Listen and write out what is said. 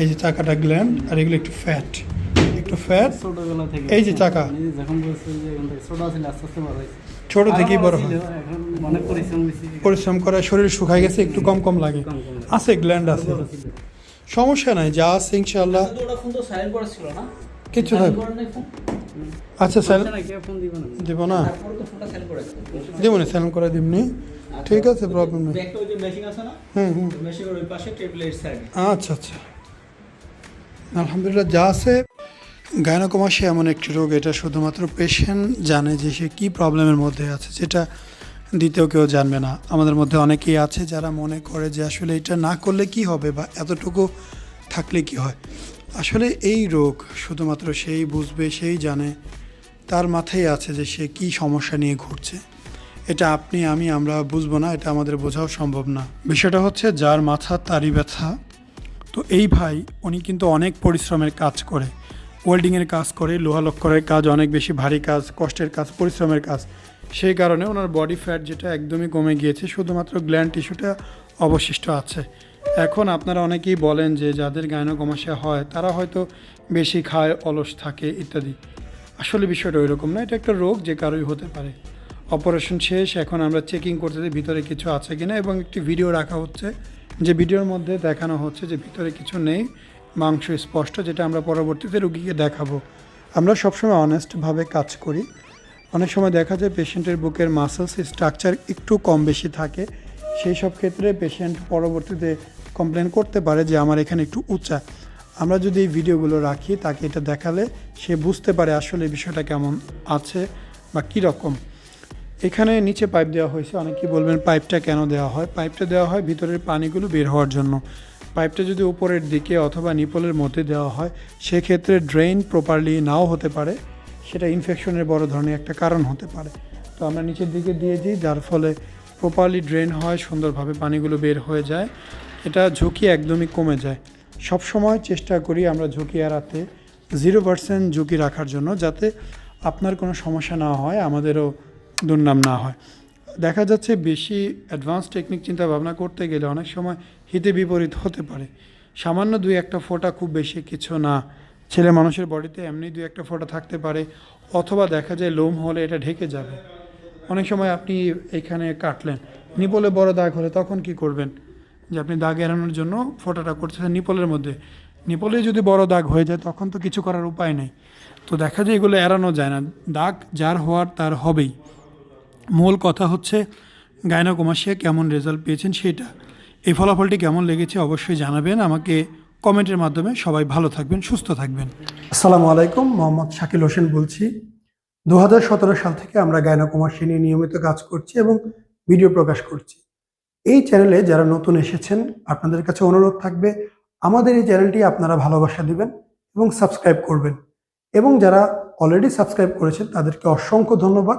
এই যে চাকাটা গ্ল্যান্ড আর এগুলো একটু ফ্যাট একটু ফ্যাট ছোটবেলা থেকে। এই যে চাকা। যখন ছোট ছিল আস্তে আস্তে বড় হয়েছে ছোট থেকেই বড় হয়। পরিশ্রম করে শরীর শুকায় গেছে একটু কম কম লাগে। আছে গ্ল্যান্ড আছে। সমস্যা নাই যা আছে ইনশাল্লাহ না? কিছু সাইলেন্ট থাক করা নাই ফোন আচ্ছা স্যার ফোন দিবে না। দেবো না। ফোনটা সাইলেন্ট করে স্যালেন দিবনি ঠিক আছে প্রবলেম নেই। ব্যাগটা ওই যে মেশিন আছে না? হুম হুম। আচ্ছা আচ্ছা। আলহামদুলিল্লাহ, যা আছে। গায়নকমাসে এমন একটি রোগ, এটা শুধুমাত্র পেশেন্ট জানে যে সে কী প্রবলেমের মধ্যে আছে যেটা দ্বিতীয় কেউ জানবে না। আমাদের মধ্যে অনেকেই আছে যারা মনে করে যে আসলে এটা না করলে কি হবে বা এতটুকু থাকলে কি হয়। আসলে এই রোগ শুধুমাত্র সেই বুঝবে, সেই জানে, তার মাথায় আছে যে সে কি সমস্যা নিয়ে ঘুরছে। এটা আপনি, আমি, আমরা বুঝব না, এটা আমাদের বোঝাও সম্ভব না। বিষয়টা হচ্ছে, যার মাথা তারই ব্যথা তো এই ভাই, উনি কিন্তু অনেক পরিশ্রমের কাজ করে। ওয়েল্ডিংয়ের কাজ করে, লোহা লক্করের কাজ, অনেক বেশি ভারী কাজ, কষ্টের কাজ, পরিশ্রমের কাজ। সেই কারণে ওনার বডি ফ্যাট যেটা একদমই কমে গিয়েছে, শুধুমাত্র গ্ল্যান্ড টিস্যুটা অবশিষ্ট আছে। এখন আপনারা অনেকেই বলেন যে যাদের গায়নকমাশা হয়, তারা হয়তো বেশি খায়, অলস থাকে, ইত্যাদি। আসলে বিষয়টা ওই রকম না, এটা একটা রোগ যে কারোই হতে পারে। অপারেশন শেষ, এখন আমরা চেকিং করতেছি ভিতরে কিছু আছে কিনা, এবং একটি ভিডিও রাখা হচ্ছে। যে ভিডিওর মধ্যে দেখানো হচ্ছে যে ভিতরে কিছু নেই, মাংস স্পষ্ট, যেটা আমরা পরবর্তীতে রুগীকে দেখাবো। আমরা সবসময় অনেস্টভাবে কাজ করি। অনেক সময় দেখা যায় পেশেন্টের বুকের মাসেলস স্ট্রাকচার একটু কম বেশি থাকে। সেই সব ক্ষেত্রে পেশেন্ট পরবর্তীতে কমপ্লেন করতে পারে যে, আমার এখানে একটু উঁচা। আমরা যদি এই ভিডিওগুলো রাখি, তাকে এটা দেখালে সে বুঝতে পারে আসলে বিষয়টা কেমন আছে বা কী রকম এখানে নিচে পাইপ দেওয়া হয়েছে। অনেকেই বলবেন পাইপটা কেন দেওয়া হয়? পাইপটা দেওয়া হয় ভিতরের পানিগুলো বের হওয়ার জন্য। পাইপটা যদি উপরের দিকে অথবা নিপলের মধ্যে দেওয়া হয়, সেক্ষেত্রে ড্রেন প্রপারলি নাও হতে পারে। সেটা ইনফেকশনের বড় ধরনের একটা কারণ হতে পারে। তো আমরা নিচের দিকে দিয়ে দিই, যার ফলে প্রপারলি ড্রেন হয়, সুন্দরভাবে পানিগুলো বের হয়ে যায়। এটা ঝুঁকি একদমই কমে যায়। সব সময় চেষ্টা করি আমরা ঝুঁকি এড়াতে জিরো পার্সেন্ট ঝুঁকি রাখার জন্য, যাতে আপনার কোনো সমস্যা না হয়, আমাদেরও দুর্নাম না হয়। দেখা যাচ্ছে বেশি অ্যাডভান্স টেকনিক চিন্তা ভাবনা করতে গেলে অনেক সময় হিতে বিপরীত হতে পারে। সামান্য দুই একটা ফোঁটা খুব বেশি কিছু না। ছেলে মানুষের বডিতে এমনি দুই একটা ফোঁটা থাকতে পারে, অথবা দেখা যায় লোম হলে এটা ঢেকে যাবে। অনেক সময় আপনি এখানে কাটলেন, নিপলে বড় দাগ হলে তখন কি করবেন? যে আপনি দাগ এড়ানোর জন্য ফোঁটাটা করতেছেন নিপলের মধ্যে। নিপলে যদি বড় দাগ হয়ে যায় তখন তো কিছু করার উপায় নেই। তো দেখা যায় এগুলো এড়ানো যায় না। দাগ যার হওয়ার তার হবেই। মূল কথা হচ্ছে গায়নাকমাসিয়া কেমন রেজাল্ট পেয়েছেন সেটা। এই ফলাফলটি কেমন লেগেছে অবশ্যই জানাবেন। আমাকে কমেন্টের মাধ্যমে সবাই ভালো থাকবেন, সুস্থ থাকবেন। আসসালামু আলাইকুম, মোহাম্মদ শাকিল হোসেন বলছি। দু হাজার সতেরো সাল থেকে আমরা গায়নাকুমাসী নিয়ে নিয়মিত কাজ করছি এবং ভিডিও প্রকাশ করছি। এই চ্যানেলে যারা নতুন এসেছেন, আপনাদের কাছে অনুরোধ থাকবে, আমাদের এই চ্যানেলটি আপনারা ভালোবাসা দিবেন এবং সাবস্ক্রাইব করবেন। এবং যারা অলরেডি সাবস্ক্রাইব করেছেন, তাদেরকে অসংখ্য ধন্যবাদ।